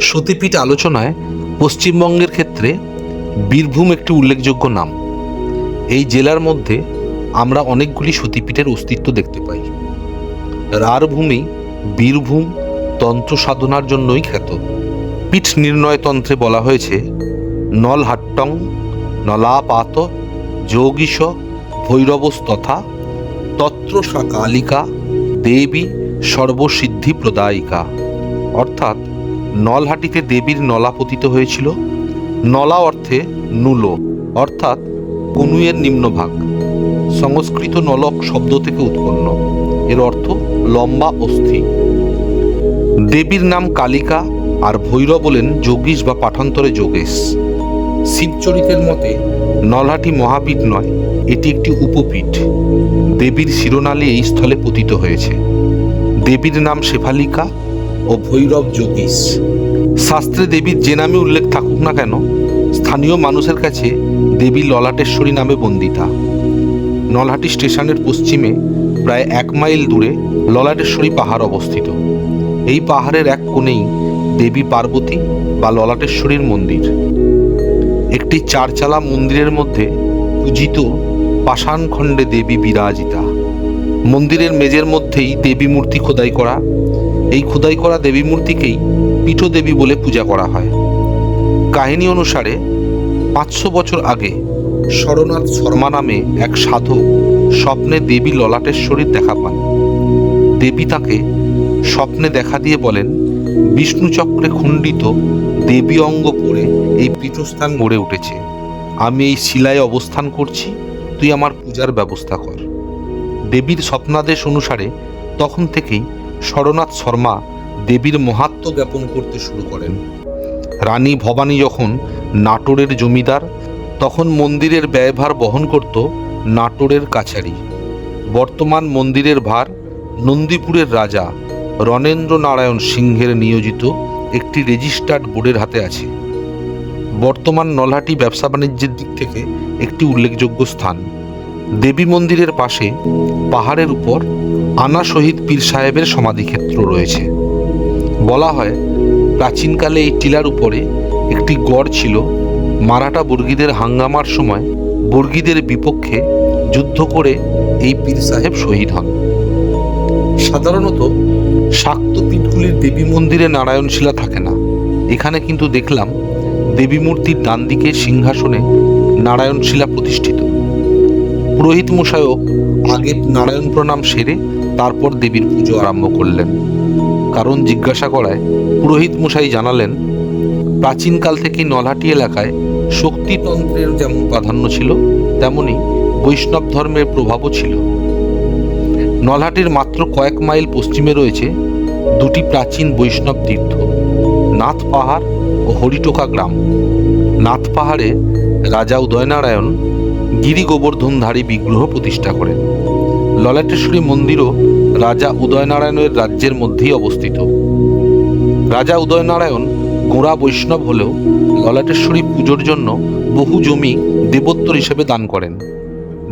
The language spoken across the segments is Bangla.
সতীপীঠ আলোচনায় পশ্চিমবঙ্গের ক্ষেত্রে বীরভূম একটি উল্লেখযোগ্য নাম। এই জেলার মধ্যে আমরা অনেকগুলি সতীপীঠের অস্তিত্ব দেখতে পাই। রার ভূমি বীরভূম তন্ত্র সাধনার জন্যই খ্যাত। পীঠ নির্ণয় তন্ত্রে বলা হয়েছে, নলহাট্টং, নলাপাত, যোগীশ ভৈরবস্তথা তত্র কালিকা দেবী সর্বসিদ্ধি প্রদায়িকা। অর্থাৎ নলহাটিতে দেবীর নলা পতিত হয়েছিল। নলা অর্থে নুলো, অর্থাৎ কনুয়ের নিম্নভাগ। সংস্কৃত নলক শব্দ থেকে উৎপন্ন। এর অর্থ লম্বা অস্থি। দেবীর নাম কালিকা আর ভৈরব বলেন যোগীশ বা পাঠান্তরে যোগেশ। শিবচরিতের মতে, নলহাটি মহাপীঠ নয়, এটি একটি উপপীঠ। দেবীর শিরোনালী এই স্থলে পতিত হয়েছে। দেবীর নাম শেফালিকা ও ভৈরব যোগীশ। শাস্ত্রে দেবীর যে নামে উল্লেখ থাকুক না কেন, স্থানীয় মানুষের কাছে দেবী ললাটেশ্বরী নামে বন্দিতা। নলহাটি স্টেশনের পশ্চিমে প্রায় এক মাইল দূরে ললাটেশ্বরী পাহাড় অবস্থিত। এই পাহাড়ের এক কোণেই দেবী পার্বতী বা ললাটেশ্বরীর মন্দির। একটি চারচালা মন্দিরের মধ্যে পূজিত পাষাণখণ্ডে দেবী বিরাজিতা। মন্দিরের মেজের মধ্যেই দেবী মূর্তি খোদাই করা এই খোদাই করা দেবী মূর্তিকেই পীঠদেবী বলে পূজা করা হয়। কাহিনী অনুসারে পাঁচশো বছর আগে শরণাথ শর্মা নামে এক সাধক স্বপ্নে দেবী ললাটেশ্বরীর দেখা পান। দেবী তাকে স্বপ্নে দেখা দিয়ে বলেন, বিষ্ণুচক্রে খণ্ডিত দেবী অঙ্গ পড়ে এই পীঠস্থান গড়ে উঠেছে। আমি এই শিলায় অবস্থান করছি, তুই আমার পূজার ব্যবস্থা কর। দেবীর স্বপ্নাদেশ অনুসারে তখন থেকেই শরণাথ শর্মা দেবীর মহাত্ম জ্ঞাপন করতে শুরু করেন। রানী ভবানী যখন নাটোরের জমিদার, তখন মন্দিরের ব্যয়ভার বহন করত নাটোরের কাছারি। বর্তমান মন্দিরের ভার নন্দীপুরের রাজা রণেন্দ্র নারায়ণ সিংহের নিয়োজিত একটি রেজিস্টার্ড বোর্ডের হাতে আছে। বর্তমান নলহাটি ব্যবসা বাণিজ্যের দিক থেকে একটি উল্লেখযোগ্য স্থান। দেবী মন্দিরের পাশে পাহাড়ের উপর আনা শহীদ পীর সাহেবের সমাধিক্ষেত্র রয়েছে। বলা হয়, প্রাচীনকালে এই টিলার উপরে একটি গড় ছিল। মারাঠা বর্গীদের হাঙ্গামার সময় বর্গীদের বিপক্ষে যুদ্ধ করে এই পীর সাহেব শহীদ হন। সাধারণত শাক্ত পীঠগুলির দেবী মন্দিরে নারায়ণশিলা থাকে না। এখানে কিন্তু দেখলাম দেবী মূর্তির ডান দিকে সিংহাসনে নারায়ণশিলা প্রতিষ্ঠিত। পুরোহিত মশাইও আগে নারায়ণ প্রণাম সেরে তারপর দেবীর পুজো আরম্ভ করলেন। কারণ জিজ্ঞাসা করায় পুরোহিত মশাই জানালেন, প্রাচীনকাল থেকে নলহাটি এলাকায় শক্তিতন্ত্রের যেমন প্রাধান্য ছিল, তেমনি বৈষ্ণব ধর্মের প্রভাবও ছিল। নলহাটির মাত্র কয়েক মাইল পশ্চিমে রয়েছে দুটি প্রাচীন বৈষ্ণব তীর্থ, নাথ পাহাড় ও হরিটোকা গ্রাম। নাথ পাহাড়ে রাজা উদয়নারায়ণ গিরি গোবর্ধনধারী বিগ্রহ প্রতিষ্ঠা করেন। ললাটেশ্বরী মন্দিরও রাজা উদয়নারায়ণের রাজ্যের মধ্যেই অবস্থিত। রাজা উদয়নারায়ণ গোঁড়া বৈষ্ণব হলেও ললাটেশ্বরী পুজোর জন্য বহু জমি দেবোত্তর হিসেবে দান করেন।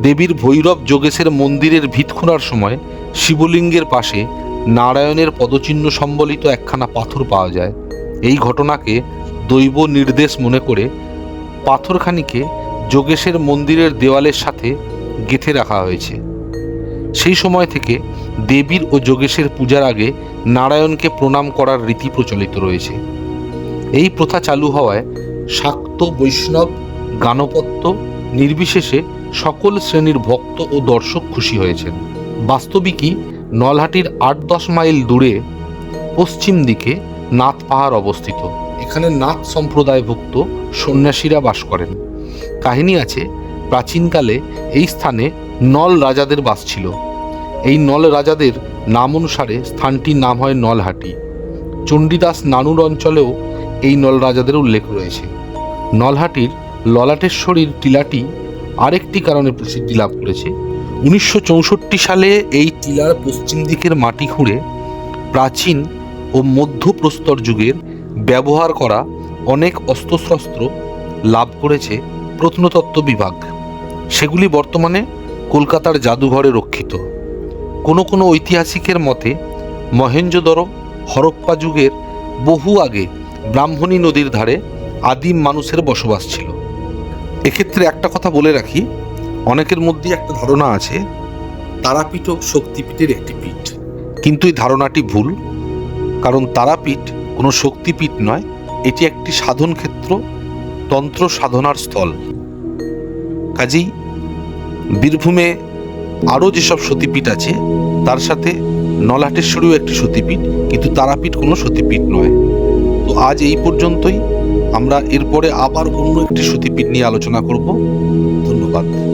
দেবীর ভৈরব যোগেশের মন্দিরের ভিত খোঁড়ার সময় শিবলিঙ্গের পাশে নারায়ণের পদচিহ্ন সম্বলিত একখানা পাথর পাওয়া যায়। এই ঘটনাকে দৈব নির্দেশ মনে করে পাথরখানিকে যোগেশের মন্দিরের দেওয়ালের সাথে গেঁথে রাখা হয়েছে। সেই সময় থেকে দেবীর ও যোগেশের পূজার আগে নারায়ণকে প্রণাম করার রীতি প্রচলিত রয়েছে। এই প্রথা চালু হওয়ায় শাক্ত বৈষ্ণব, গানপত্য, নির্বিশেষে সকল শ্রেণির ভক্ত ও দর্শক খুশি হয়েছেন। বাস্তবিকই নলহাটির আট দশ মাইল দূরে পশ্চিম দিকে নাথ পাহাড় অবস্থিত। এখানে নাথ সম্প্রদায়ভুক্ত সন্ন্যাসীরা বাস করেন। কাহিনী আছে, প্রাচীনকালে এই স্থানে নল রাজাদের বাস ছিল। এই নল রাজাদের নাম অনুসারে স্থানটির নাম হয় নলহাটি। চণ্ডীদাস নানুর অঞ্চলেও এই নল রাজাদের উল্লেখ রয়েছে। নলহাটির ললাটেশ্বরীর টিলাটি আরেকটি কারণে প্রসিদ্ধি লাভ করেছে। উনিশশো চৌষট্টি সালে এই টিলার পশ্চিম দিকের মাটি খুঁড়ে প্রাচীন ও মধ্যপ্রস্তর যুগের ব্যবহার করা অনেক অস্ত্রশস্ত্র লাভ করেছে প্রত্নতত্ত্ব বিভাগ। সেগুলি বর্তমানে কলকাতার জাদুঘরে রক্ষিত। কোনো কোনো ঐতিহাসিকের মতে মহেঞ্জোদরো হরপ্পা যুগের বহু আগে ব্রাহ্মণী নদীর ধারে আদিম মানুষের বসবাস ছিল। এক্ষেত্রে একটা কথা বলে রাখি, অনেকের মধ্যে একটা ধারণা আছে, তারাপীঠ শক্তিপীঠের একটি পীঠ। কিন্তু এই ধারণাটি ভুল, কারণ তারাপীঠ কোনো শক্তিপীঠ নয়, এটি একটি সাধন ক্ষেত্র তন্ত্র সাধনার স্থল। কাজেই বীরভূমে আরও যেসব সতীপীঠ আছে, তার সাথে নলাটেশ্বরীও একটি সতীপীঠ, কিন্তু তারাপীঠ কোনো সতীপীঠ নয়। তো আজ এই পর্যন্তই। আমরা এরপরে আবার অন্য একটি সতীপীঠ নিয়ে আলোচনা করব। ধন্যবাদ।